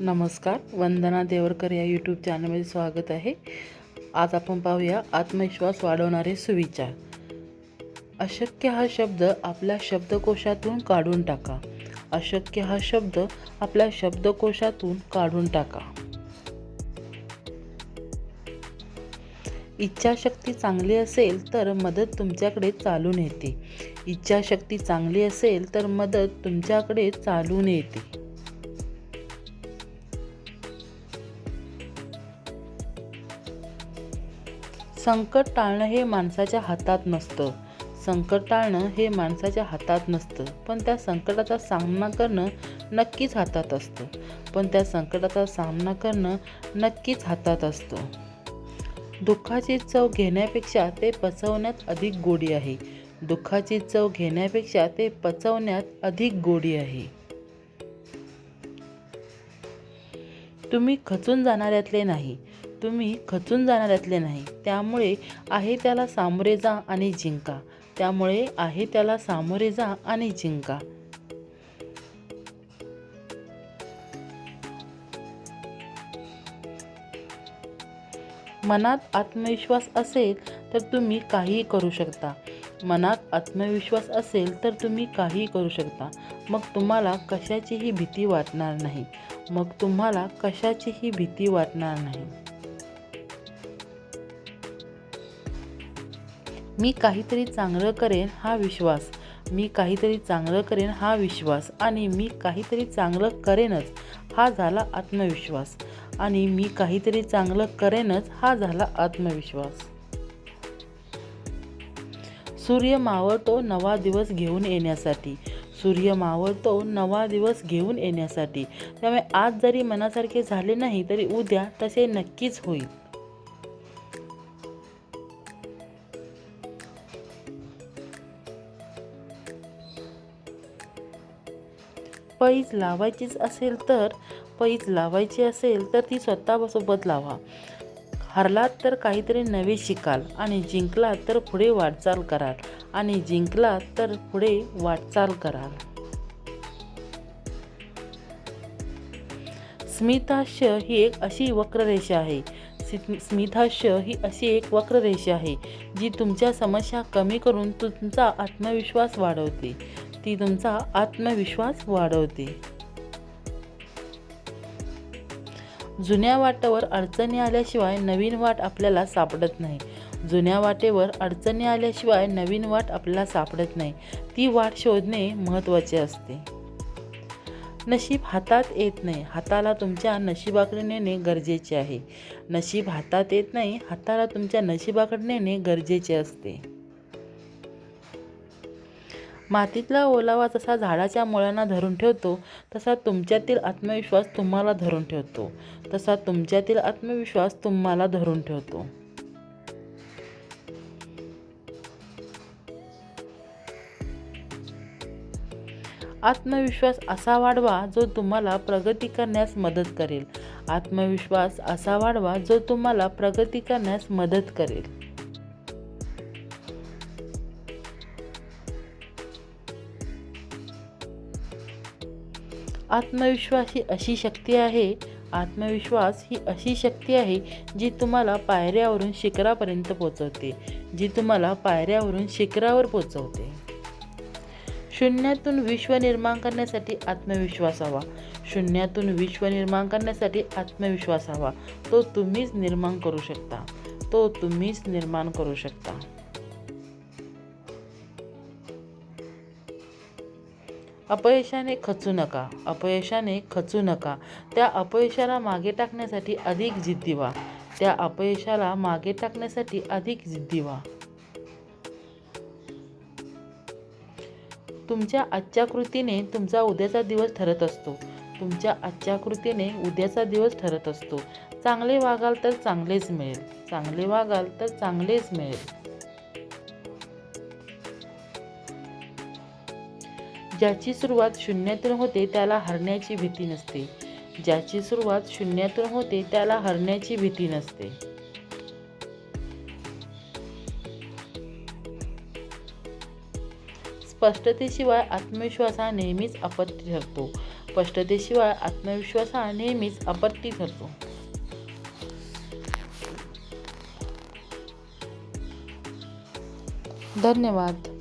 नमस्कार वंदना देवरकर या यूट्यूब चॅनलमध्ये स्वागत आहे. आज आपण पाहूया आत्मविश्वास वाढवणारे सुविचार. अशक्य हा शब्द आपल्या शब्दकोशातून काढून टाका. अशक्य हा शब्द आपल्या शब्दकोशातून काढून टाका. इच्छाशक्ती चांगली असेल तर मदत तुमच्याकडे चालून येते. इच्छाशक्ती चांगली असेल तर मदत तुमच्याकडे चालून येते. संकट टाळणं हे माणसाच्या हातात नसतं. संकट टाळणं हे माणसाच्या हातात नसतं. पण त्या संकटाचा सामना करणं नक्कीच हातात असतं. पण त्या संकटाचा सामना करणं नक्कीच हातात असतं. दुःखाची चव घेण्यापेक्षा ते पचवण्यात अधिक गोडी आहे. दुःखाची चव घेण्यापेक्षा ते पचवण्यात अधिक गोडी आहे. तुम्ही खचून जाणाऱ्यातले नाही. तुम्ही खचून जाणाऱ्यातले नाही. त्यामुळे आहे त्याला सामोरे जा आणि जिंका. त्यामुळे आहे त्याला सामोरे जा आणि जिंका. मनात आत्मविश्वास असेल तर तुम्ही काहीही करू शकता. मनात आत्मविश्वास असेल तर तुम्ही काहीही करू शकता. मग तुम्हाला कशाचीही भीती वाटणार नाही. मग तुम्हाला कशाचीही भीती वाटणार नाही. मी काहीतरी चांगलं करेन हा विश्वास. मी काहीतरी चांगलं करेन हा विश्वास. आणि मी काहीतरी चांगलं करेनच हा झाला आत्मविश्वास. आणि मी काहीतरी चांगलं करेनच हा झाला आत्मविश्वास. सूर्य मावळतो नवा दिवस घेऊन येण्यासाठी. सूर्य मावळतो नवा दिवस घेऊन येण्यासाठी. त्यामुळे आज जरी मनासारखे झाले नाही तरी उद्या तसे नक्कीच होईल. पैज लावायचीच असेल तर पैज लावायची असेल तर ती स्वतःसोबत लावा. हरलात तर काहीतरी नवे शिकाल आणि जिंकलात तर पुढे वाटचाल कराल आणि जिंकलात तर पुढे वाटचाल कराल. स्मिताश्य ही एक अशी वक्ररेषा आहे. स्मिताश स्मिताश्य ही अशी एक वक्ररेषा आहे जी तुमच्या समस्या कमी करून तुमचा आत्मविश्वास वाढवते. ती तुमचा आत्मविश्वास वाढवते. जुन्या वाटेवर अडचणी आल्याशिवाय नवीन वाट आपल्याला सापडत नाही. जुन्या वाटेवर अडचणी आल्याशिवाय नवीन वाट आपल्याला सापडत नाही. ती वाट शोधणे महत्त्वाचे असते. नशीब हातात येत नाही. हाताला तुमच्या नशिबाकडे नेणे गरजेचे आहे. नशीब हातात येत नाही. हाताला तुमच्या नशिबाकडे नेणे गरजेचे असते. मातीतला ओलावा जसा झाडाच्या मुळांना धरून ठेवतो तसा तुमच्यातील आत्मविश्वास तुम्हाला धरून ठेवतो. तसा तुमच्यातील आत्मविश्वास तुम्हाला धरून ठेवतो. आत्मविश्वास असा वाढवा जो तुम्हाला प्रगती करण्यास मदत करेल. आत्मविश्वास असा वाढवा जो तुम्हाला प्रगती करण्यास मदत करेल. आत्मविश्वास ही अशी शक्ती आहे. आत्मविश्वास ही अशी शक्ती आहे जी तुम्हाला पायऱ्यावरून शिखरापर्यंत पोचवते जी तुम्हाला पायऱ्यावरून शिखरावर पोचवते. शून्यातून विश्व निर्माण करण्यासाठी आत्मविश्वास हवा. शून्यातून विश्व निर्माण करण्यासाठी आत्मविश्वास हवा. तो तुम्हीच निर्माण करू शकता. तो तुम्हीच निर्माण करू शकता. अपयशाने खचू नका. अपयशाने खचू नका. त्या अपयशाला मागे टाकण्यासाठी अधिक जिद्दी व्हा. त्या अपयशाला मागे टाकण्यासाठी अधिक जिद्दी व्हा. तुमच्या आजच्या कृतीने तुमचा उद्याचा दिवस ठरत असतो. तुमच्या आजच्या कृतीने उद्याचा दिवस ठरत असतो. चांगले वागाल तर चांगलेच मिळेल. चांगले वागाल तर चांगलेच मिळेल. ज्याची सुरुवात शून्यातून होते त्याला हरण्याची भीती नसते. ज्याची सुरुवात शून्यातून होते त्याला हरण्याची भीती नसते. स्पष्टतेशिवाय आत्मविश्वास हा नेहमीच अपत्य ठरतो. स्पष्टतेशिवाय आत्मविश्वास हा नेहमीच अपत्य ठरतो. धन्यवाद.